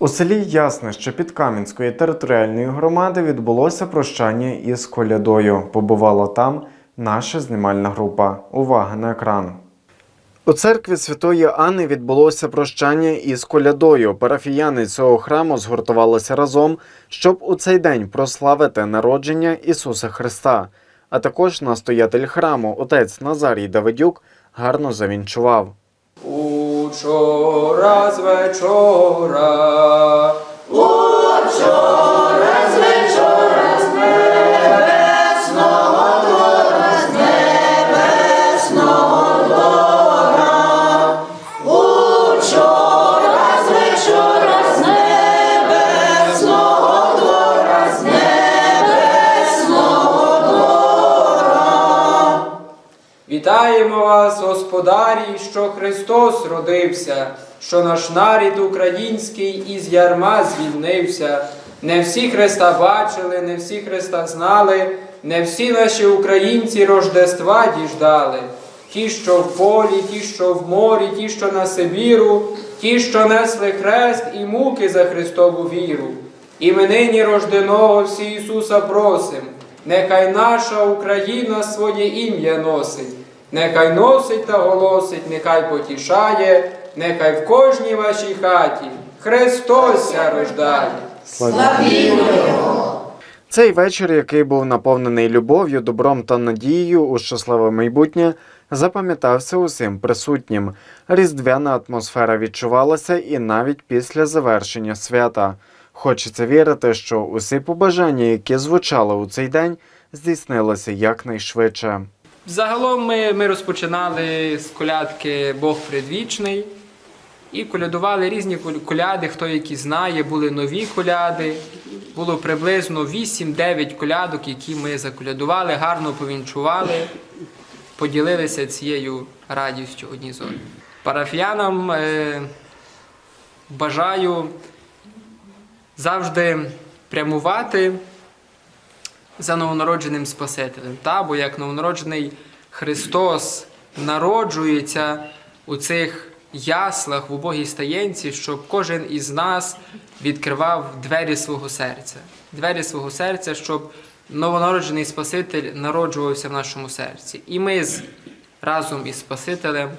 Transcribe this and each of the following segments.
У селі Ясне, що під Кам'янської територіальної громади відбулося прощання із колядою. Побувала там наша знімальна група. Увага на екран. У церкві Святої Анни відбулося прощання із колядою. Парафіяни цього храму згуртувалися разом, щоб у цей день прославити народження Ісуса Христа. А також настоятель храму, отець Назарій Давидюк, гарно завінчував. Учора з вечора. Вітаємо вас, господарі, що Христос родився, що наш нарід український із ярма звільнився. Не всі Христа бачили, не всі Христа знали, не всі наші українці Рождества діждали. Ті, що в полі, ті, що в морі, ті, що на Сибіру, ті, що несли хрест і муки за Христову віру. І ми нині рожденого всі Ісуса просим, нехай наша Україна своє ім'я носить, нехай носить та голосить, нехай потішає, нехай в кожній вашій хаті Христос рождає. Цей вечір, який був наповнений любов'ю, добром та надією у щасливе майбутнє, запам'ятався усім присутнім. Різдвяна атмосфера відчувалася і навіть після завершення свята. Хочеться вірити, що усі побажання, які звучали у цей день, здійснилися якнайшвидше. Загалом ми, ми розпочинали з колядки Бог предвічний і колядували різні коляди, хто які знає, були нові коляди. Було приблизно 8-9 колядок, які ми заколядували, гарно повінчували, поділилися цією радістю одні з одним. Парафіянам е, бажаю завжди прямувати за новонародженим Спасителем. Та? Бо як новонароджений Христос народжується у цих яслах в убогій стаєнці, щоб кожен із нас відкривав двері свого серця. Двері свого серця, щоб новонароджений Спаситель народжувався в нашому серці. І ми з, разом із Спасителем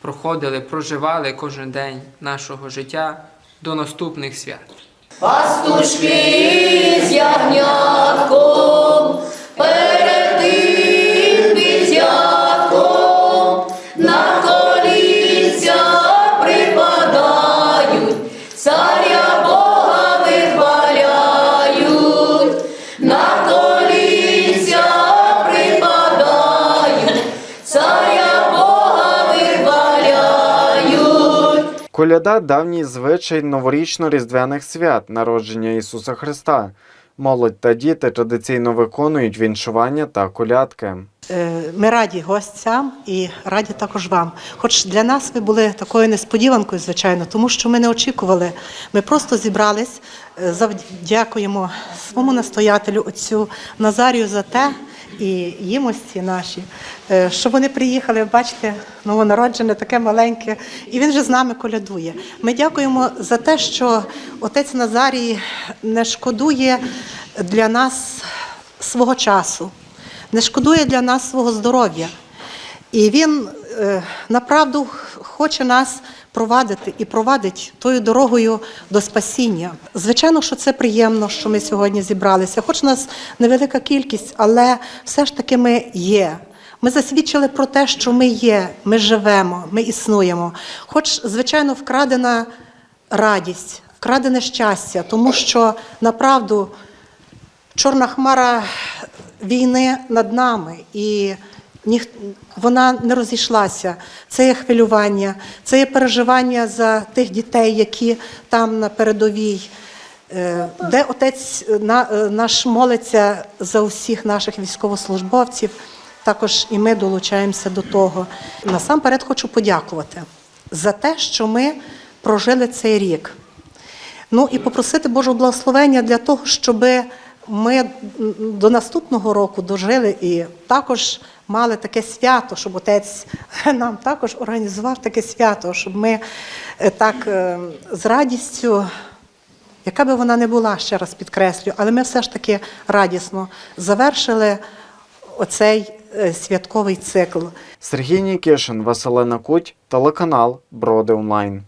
проходили, проживали кожен день нашого життя до наступних свят. Пастушки з ягнятком Коляда давній звичай новорічно-різдвяних свят, народження Ісуса Христа. Молодь та діти традиційно виконують віншування та колядки. Е, Ми раді гостям і раді також вам. Хоч для нас ви були такою несподіванкою, звичайно, тому що ми не очікували. Ми просто зібрались, е, завдякуємо своєму настоятелю, отцю Назарію за те і їмості наші, е, що вони приїхали, бачите, новонароджене, таке маленьке, і він же з нами колядує. Ми дякуємо за те, що отець Назарій не шкодує для нас свого часу не шкодує для нас свого здоров'я. І він е, направду хоче нас провадити і провадить тою дорогою до спасіння. Звичайно, що це приємно, що ми сьогодні зібралися. Хоч нас невелика кількість, але все ж таки ми є. Ми засвідчили про те, що ми є, ми живемо, ми існуємо. Хоч, звичайно, вкрадена радість, вкрадене щастя, тому що направду чорна хмара війни над нами, і ніх... вона не розійшлася. Це є хвилювання, це є переживання за тих дітей, які там на передовій. Е, Де отець е, е, наш молиться за усіх наших військовослужбовців, також і ми долучаємося до того. Насамперед хочу подякувати за те, що ми прожили цей рік. Ну і попросити Божого благословення для того, щоб ми до наступного року дожили і також мали таке свято, щоб отець нам також організував таке свято, щоб ми е, так е, з радістю яка би вона не була, ще раз підкреслю, але ми все ж таки радісно завершили оцей е, святковий цикл. Сергій Нікішин, Василина Куть, телеканал Броди Онлайн.